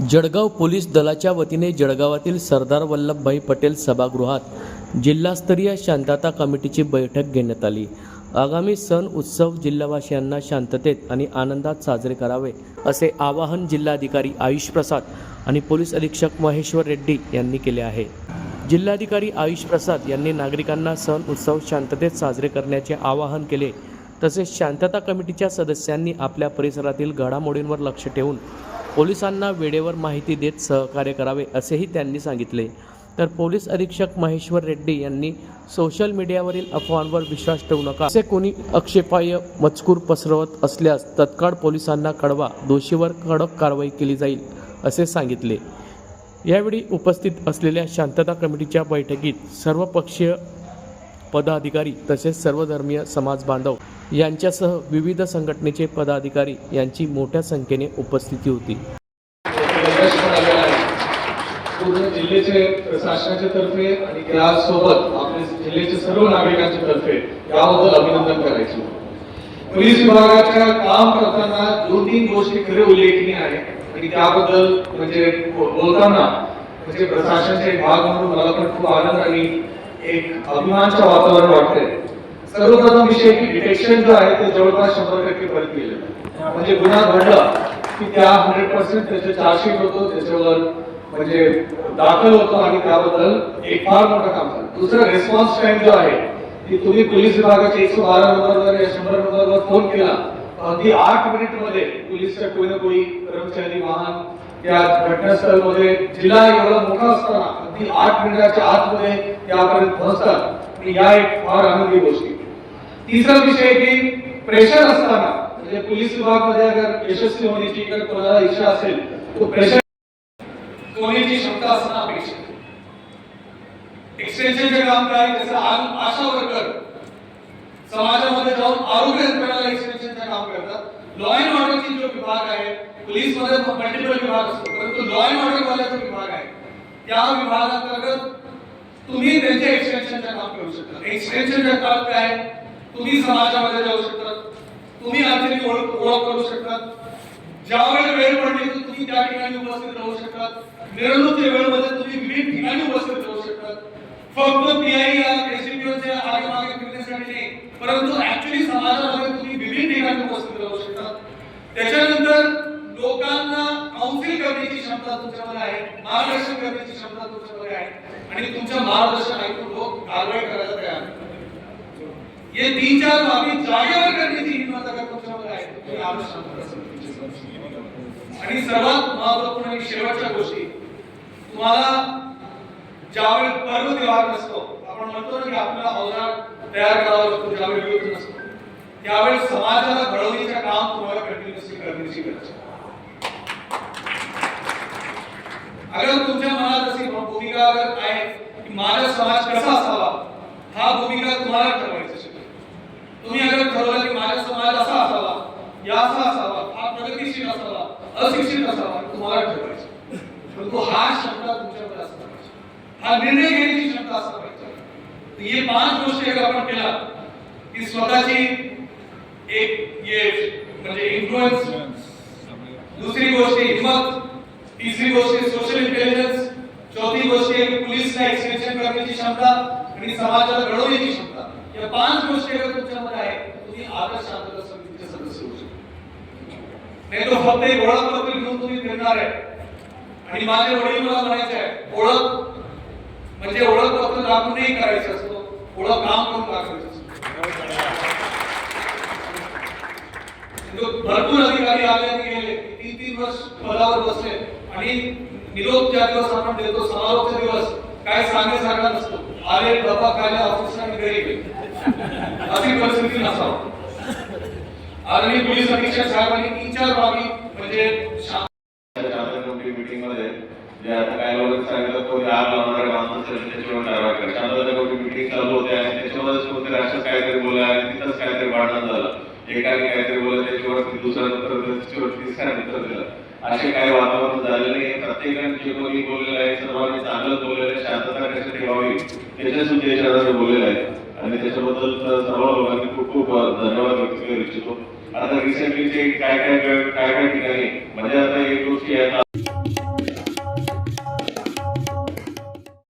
Jalgaon police दलाच्या वतीने जळगावातील सरदार वल्लभभाई पटेल सभागृहात जिल्हास्तरीय शांतता कमिटीची बैठक घेण्यात आली. आगामी सण उत्सव जिल्हावासियांना शांततेत आणि आनंदात साजरे करावे असे आवाहन जिल्हाधिकारी आयुष प्रसाद आणि पोलीस अधीक्षक महेश्वर रेड्डी यांनी केले आहे. जिल्हाधिकारी आयुष प्रसाद यांनी नागरिकांना सण उत्सव शांततेत साजरे करण्याचे आवाहन केले. तसेच शांतता कमिटीच्या सदस्यांनी आपल्या परिसरातील घडामोडींवर लक्ष ठेवून पोलिसांना वेळेवर माहिती देत सहकार्य करावे असेही त्यांनी सांगितले. तर पोलीस अधीक्षक महेश्वर रेड्डी यांनी सोशल मीडियावरील अफवांवर विश्वास ठेवू नका. असे कोणी आक्षेपाय मजकूर पसरवत असल्यास तत्काळ पोलिसांना कळवा. दोषीवर कडक कारवाई केली जाईल असे सांगितले. यावेळी उपस्थित असलेल्या शांतता कमिटीच्या बैठकीत सर्वपक्षीय पदाधिकारी तसेच सर्वधर्मीय समाज बांधव यांच्यासह विविध संघटनेचे पदाधिकारी यांची मोठ्या संख्येने उपस्थिती होती. पूर्ण जिल्ह्याचे प्रशासनाच्या तर्फे आणि त्यासोबत आपले जिल्ह्याचे सर्व नागरिकांच्या तर्फे याबद्दल अभिनंदन करायचे. पोलीस विभागाच्या काम करताना दोन तीन गोष्टी खरे उल्लेखनीय आहेत आणि त्याबद्दल म्हणजे बोलताना म्हणजे प्रशासनाचा एक भाग म्हणून मला पण खूप आनंद आणि एक अभिमानचं वातावरण वाटतंय. सर्वप्रथम विषय की डिटेक्शन जो आहे ते जवळपास शंभर टक्के परत केलं म्हणजे गुन्हा घडला की त्या हंड्रेड पर्सेंट त्याचे चार्जशीट होतो त्याच्यावर म्हणजे दाखल होतो आणि त्याबद्दल एक फार मोठं काम झालं. दुसरं रेस्पॉन्स टाइम जो आहे की तुम्ही पोलीस विभागाच्या एकशे बारा नंबरवर या शंभर नंबरवर फोन केला अगदी आठ मिनिटमध्ये पोलीसच्या कोणी ना कोणी कर्मचारी वाहन त्या घटनास्थळामध्ये जिल्हा एवढा मोठा असताना अगदी आठ मिनिटाच्या आतमध्ये त्यापर्यंत पोहोचतात. आणि या एक फार आनंदी गोष्टी. तिसरा विषय की प्रेशर असताना म्हणजे पोलीस विभागमध्ये अगर यशस्वी होण्याची जर कोणाला इच्छा असेल तो प्रेशर होण्याची क्षमता असणं अपेक्षित एक्सटेन्शनचे काम काय जसं आशा वर्कर समाजामध्ये जाऊन आरोग्य यंत्रणाला एक्सटेन्शनचं काम करतात. लॉ अँड जो विभाग आहे पोलीस मध्ये मल्टिपल विभाग असतो परंतु लॉ अँड ऑर्डर वाला जो विभाग आहे त्या विभागांतर्गत तुम्ही त्यांच्या एक्सटेन्शनचं काम करू शकता एक्सटेन्शनच्या काळात काय तुम्ही समाजामध्ये जाऊ शकता तुम्ही आंतरिक ओळख ओळख करू शकता ज्यावेळेला वेळ पडली तर तुम्ही त्या ठिकाणी उपस्थित राहू शकतात मिरवणूकच्या वेळेमध्ये तुम्ही विविध ठिकाणी उपस्थित राहू शकतात फक्त पीआय या एसीपीओच्या आगे मागे फिरण्यासाठी नाही, परंतु ऍक्च्युली समाजामध्ये तुम्ही विविध ठिकाणी उपस्थित राहू शकतात त्याच्यानंतर लोकांना काउन्सिल करण्याची क्षमता तुमच्यामध्ये आहे मार्गदर्शन करण्याची क्षमता तुमच्यामध्ये आहे. आणि तुमचं मार्गदर्शन ऐकून लोक कारवाई करायला तयार हे तीन चार बाबी जागेवर करण्याची हिंमत अगर तुमच्यामध्ये आहे तुम्ही आणि सर्वात महत्त्वपूर्ण आणि शेवटच्या गोष्टी तुम्हाला ज्यावेळी पर्व त्योहार नसतो आपण म्हणतो ना की आपला अवजार तयार करावा लागतो ज्यावेळी विरोध नसतो. त्यावेळी समाजाला घडवण्याचं काम तुम्हाला कंटिन्युअसली गरज अगर तुमच्या मनात अशी भूमिका अगर आहे की माझा समाज कसा असावा हा भूमिका तुम्हाला ठरवायचा आहे. तुम्ही अगर ठरवलं की माझा समाज असा असावा या असा असावा हा प्रगतीशील असावा अशिक्षित असावा तुम्हाला ठरवायचं परंतु हा क्षमता तुमच्याकडे असला पाहिजे. हा निर्णय घेण्याची क्षमता असला पाहिजे. हे पाच गोष्टी अगर आपण केला की स्वतःची एक ये म्हणजे इन्फ्लुएन्स दुसरी गोष्ट आहे हिंमत तिसरी गोष्ट सोशल इंटेलिजन्स चौथी गोष्ट आहे पोलीसला एक्सटेन्शन करण्याची क्षमता आणि समाजाला घडवण्याची क्षमता. या पाच गोष्टी अगर तुमच्यामध्ये आहे तुम्ही आदर्श शांतता समितीचे सदस्य होऊ शकता. नाही तो फक्त एक ओळखपत्र घेऊन तुम्ही फिरणार आहे. आणि माझे वडील मला म्हणायचे आहे ओळख. म्हणजे ओळखपत्र दाखवून नाही करायचं असतो ओळख काम करून दाखवायचं असतो तो भरपूर अधिकारी आले गेले तीन तीन वर्ष पदावर बसले. आणि निरोप ज्या दिवस आपण देतो समारोपचा दिवस काय सांगे सांगा नसतो. आले डबा खायला ऑफिसला आणि घरी अशी परिस्थिती नसावं. आदरणीय पोलीस अधीक्षक साहेबांनी तीन चार बाबी म्हणजे मीटिंगमध्ये जे आता काय लोक सांगितलं तो आग लावणारे माणसं त्याच्यावर कारवाई करा मीटिंग चालू असे काही वातावरण झालेलं आहे प्रत्येकाने जे कोणी बोललेलं आहे सर्वांनी चांगलं बोललेलं आहे शांतता कशी ठेवावी त्याच्या उद्देशाने बोललेलं आहे. आणि त्याच्याबद्दल सर्व लोकांनी खूप खूप धन्यवाद व्यक्त करू इच्छितो. आता रिसेंटली जे काय काय काय काय ठिकाणी म्हणजे आता एक गोष्टी आहेत